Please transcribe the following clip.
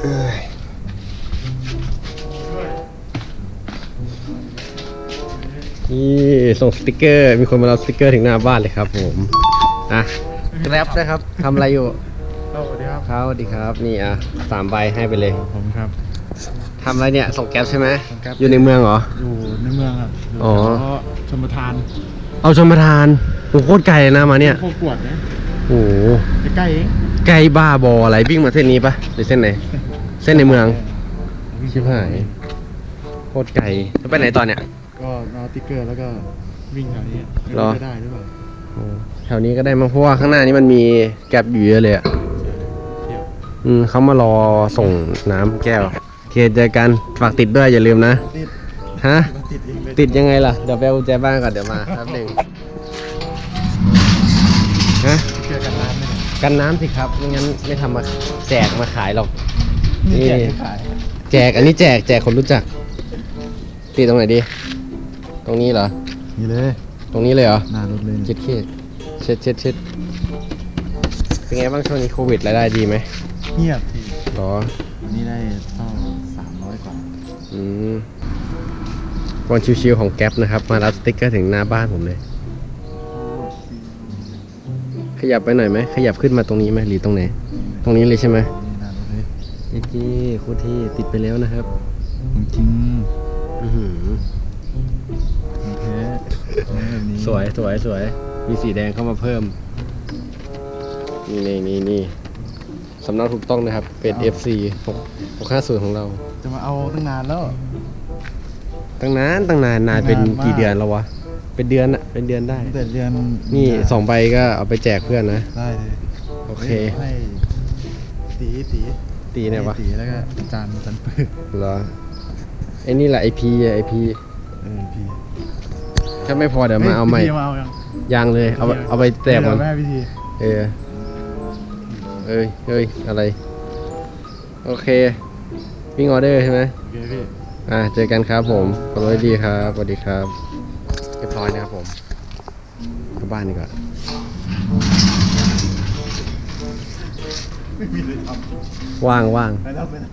เอ้ยนี่ส่งสติกเกอร์ มีคนมารับสติกเกอร์ถึงหน้าบ้านเลยครับผมอะแกร็บนะครับทำอะไรอยู่สวัสดีครับครับสวัสดีครับ นี่อะสามใบให้ไปเลย ผมครับทำอะไรเนี่ย ส่งแก๊ปใช่ไหมส่งแก๊ป อยู่ในเมืองเหรอ อยู่ในเมืองครับยู่อ๋อ แถวชมประทานเอาชมประทานโอ้โหโคตรไกลเลยนะมาเนี่ยโคตรปวดนะโอ้โหใกล้ๆเอง ไกลบ้าบออะไรวิ่งมาเส้นนี้ปะหรือเส้นไหน เส้นในเมืองชิบหายโคตรไกลแล้วไปไหนตอนเนี่ยก็เอาติ๊กเกอร์แล้วก็วิ่งแถวนี้ไม่เหรอจะได้หรือเปล่าโอ้แถวนี้ก็ได้มั้งเพราะว่าข้างหน้านี้มันมีแก๊ปอยู่เยอะเลยอะเที่ยวอืมเขามารอส่งน้ำแก้วโอเคเจอกันฝากติดด้วยอย่าลืมนะ ติดฮะ มันติดเองเลย ติดยังไงล่ะ เดี๋ยวไปเอากุญแจบ้านก่อนเดี๋ยวมาแป๊บหนึ่งฮะเจอ กันร้านไหมเนี่ยกันน้ำสิครับไม่งั้นไม่ทำมาแจกมาขายหรอกนี่นี่แจกไม่ขาย แจกอันนี้แจกแจกคนรู้จักติดตรงไหนดี ตรงนี้เหรอ นี่เลยตรงนี้เลยเหรอหน้ารถเลยเช็ดเคเช็ดเช็ดเช็ดเป็นไงบ้างช่วงนี้โควิดรายได้ดีไหมเงียบทีหรอวันนี้ได้เท่าสามร้อยกว่าอืมวันชิวๆของแก๊ปนะครับ มารับสติ๊กเกอร์ถึงหน้าบ้านผมเลย ขยับไปหน่อยไหมขยับขึ้นมาตรงนี้ไหมหรือตรงไหน ตรงนี้เลยใช่ไหมนี่หน้ารถเลยเจ๊จี้โคตรที่ติดไปแล้วนะครับของจริงอื้อหือของแท้ของแบบนี้สวยสวยสวยมีสีแดงเข้ามาเพิ่ม นี่นี่นี่นี่สำเนาถูกต้องนะครับ เป็น FC 6 650ของเรา จะมาเอาตั้งนานแล้ว ตั้งนานตั้งนานนานเป็นนานมากกี่เดือนแล้ววะ เป็นเดือนอะเป็นเดือนได้ ตั้งแต่เรียนนี่สองใบก็เอาไปแจกเพื่อนนะ ได้เลยโอเค ให้ตีตีตีเนี่ยวะให้ตีแล้วก็อาจารย์จันปื้อเหรอไอ้นี่แหละไอพีไอพีเออพี่ถ้าไม่พอเดี๋ยวมาเอาใหม่พี่มาเอายังยังเลยเอาไปเอาไปแจกเดี๋มัยวนแม่พิธีเออเอ้ยเอ้ยอะไร โอเควิ่งออเดอร์ใช่ไหม โอเคพี่ อ่าเจอกันครับผมขอบคุณดีครับสวัสดีครับ เรียบร้อยนะครับผมกลับบ้านดีกว่าไม่มีเลยทว่างว่างำไปแล้วไปแล้ว